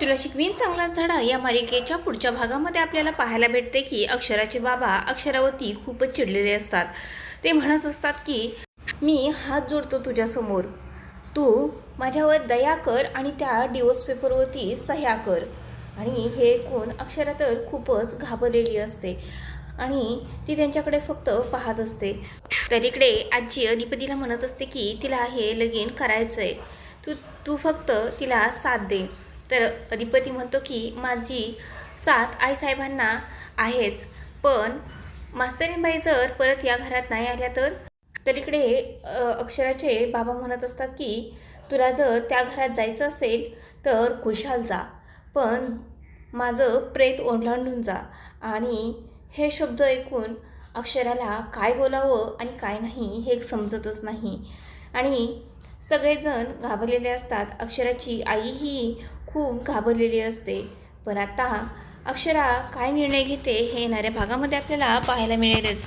तुला शिकवीन चांगलाच धडा या मालिकेच्या पुढच्या भागामध्ये आपल्याला पाहायला भेटते की अक्षराचे बाबा अक्षरावरती खूपच चिडलेले असतात. ते म्हणत असतात की मी हात जोडतो तुझ्यासमोर तू माझ्यावर दया कर आणि त्या डिवोर्स पेपरवरती सह्या कर. आणि हे ऐकून अक्षरा तर खूपच घाबरलेली असते आणि ती त्यांच्याकडे फक्त पाहत असते. तर इकडे आजी अधिपतीला म्हणत असते की तिला हे लगीन करायचं आहे तू तू फक्त तिला साथ दे. तर अधिपती म्हणतो की माझी साथ आईसाहेबांना आहेच पण मास्तरीनबाई जर परत या घरात नाही आल्या तर? तर इकडे अक्षराचे बाबा म्हणत असतात की तुला जर त्या घरात जायचं असेल तर खुशाल जा पण माझं प्रेत ओंढांडून जा. आणि हे शब्द ऐकून अक्षराला काय बोलावं आणि काय नाही हे समजतच नाही. आणि सगळेजण घाबरलेले असतात. अक्षराची आईही खूप घाबरलेली असते. पण आता अक्षरा काय निर्णय घेते हे येणाऱ्या भागामध्ये आपल्याला पाहायला मिळेलच.